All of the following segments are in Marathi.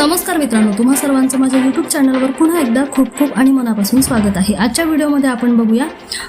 नमस्कार मित्रांनो तुम्हा सर्वांचं माझ्या युट्यूब चॅनलवर पुन्हा एकदा खूप खूप आणि मनापासून स्वागत आहे. आजच्या व्हिडिओमध्ये आपण बघूया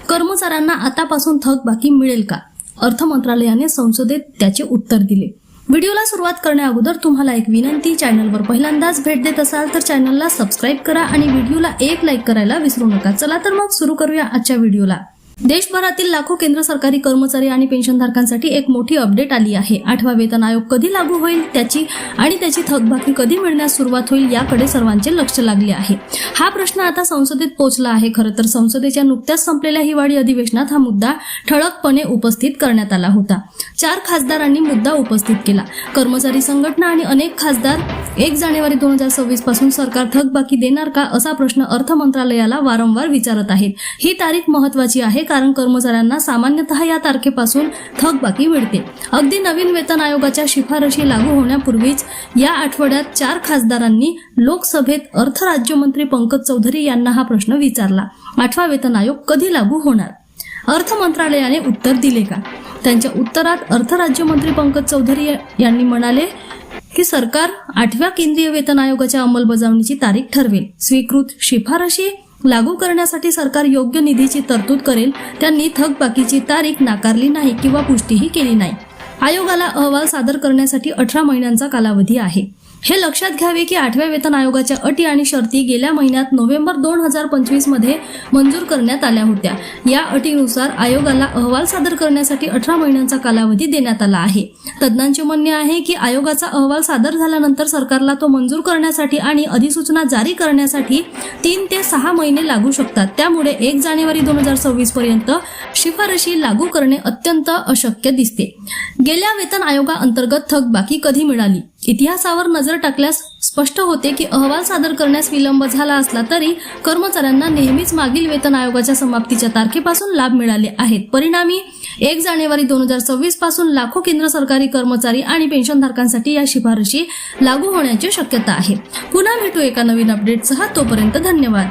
कर्मचाऱ्यांना आतापासून थकबाकी मिळेल का? अर्थ मंत्रालयाने संसदेत त्याचे उत्तर दिले. व्हिडिओला सुरुवात करण्याअगोदर तुम्हाला एक विनंती चॅनलवर पहिल्यांदाच भेट देत असाल तर चॅनलला सबस्क्राईब करा आणि व्हिडिओला एक लाईक करायला विसरू नका. चला तर मग सुरू करूया आजच्या व्हिडिओला. देशभरातील लाखो केंद्र सरकारी कर्मचारी आणि पेन्शनधारकांसाठी एक मोठी अपडेट आली आहे. आठवा वेतन आयोग कधी लागू होईल त्याची आणि त्याची थकबाकी कधी मिळण्यास सुरुवात होईल याकडे सर्वांचे लक्ष लागले आहे. हा प्रश्न आता संसदेत पोहोचला आहे. खरं तर संसदेच्या नुकत्याच संपलेल्या हिवाळी अधिवेशनात हा मुद्दा ठळकपणे उपस्थित करण्यात आला होता. चार खासदारांनी मुद्दा उपस्थित केला. कर्मचारी संघटना आणि अनेक खासदार एक जानेवारी दोन हजार सव्वीसपासून सरकार थकबाकी देणार का असा प्रश्न अर्थ मंत्रालयाला वारंवार विचारत आहेत. ही तारीख महत्वाची आहे कारण कर्मचाऱ्यांना सामान्यतः या तारखेपासून थकबाकी मिळते अगदी नवीन वेतन आयोगाच्या शिफारशी लागू होण्यापूर्वीच या आठवड्यात चार खासदारांनी लोकसभेत अर्थ राज्यमंत्री पंकज चौधरी यांना हा प्रश्न विचारला. आठवा वेतन आयोग कधी लागू होणार? अर्थ मंत्रालयाने उत्तर दिले का? त्यांच्या उत्तरात अर्थ राज्यमंत्री पंकज चौधरी यांनी म्हणाले की सरकार आठव्या केंद्रीय वेतन आयोगाच्या अंमलबजावणीची तारीख ठरवेल. स्वीकृत शिफारशी लागू करण्यासाठी सरकार योग्य निधीची तरतूद करेल त्यांनी थकबाकीची तारीख नाकारली नाही किंवा पुष्टीही केली नाही. आयोगाला अहवाल सादर करण्यासाठी अठरा महिन्यांचा कालावधी आहे. हे लक्षात घ्यावे की आठव्या वेतन आयोगाच्या अटी आणि शर्ती गेल्या महिन्यात नोव्हेंबर दोन हजार पंचवीसमध्ये मंजूर करण्यात आल्या होत्या. या अटीनुसार आयोगाला अहवाल सादर करण्यासाठी अठरा महिन्यांचा कालावधी देण्यात आला आहे. तज्ज्ञांचे म्हणणे आहे की आयोगाचा अहवाल सादर झाल्यानंतर सरकारला तो मंजूर करण्यासाठी आणि अधिसूचना जारी करण्यासाठी तीन ते सहा महिने लागू शकतात. त्यामुळे एक जानेवारी दोन हजार सव्वीस पर्यंत शिफारशी लागू करणे अत्यंत अशक्य दिसते. गेल्या वेतन आयोगाअंतर्गत थकबाकी कधी मिळाली? इतिहासावर नजर टाकल्यास स्पष्ट होते की अहवाल सादर करण्यास विलंब झाला असला तरी कर्मचाऱ्यांना नेहमीच मागील वेतन आयोगाच्या समाप्तीच्या तारखेपासून लाभ मिळाले आहेत. परिणामी एक जानेवारी दोन हजार सव्वीसपासून लाखो केंद्र सरकारी कर्मचारी आणि पेन्शनधारकांसाठी या शिफारशी लागू होण्याची शक्यता आहे. पुन्हा भेटू एका नवीन अपडेटसह तोपर्यंत धन्यवाद.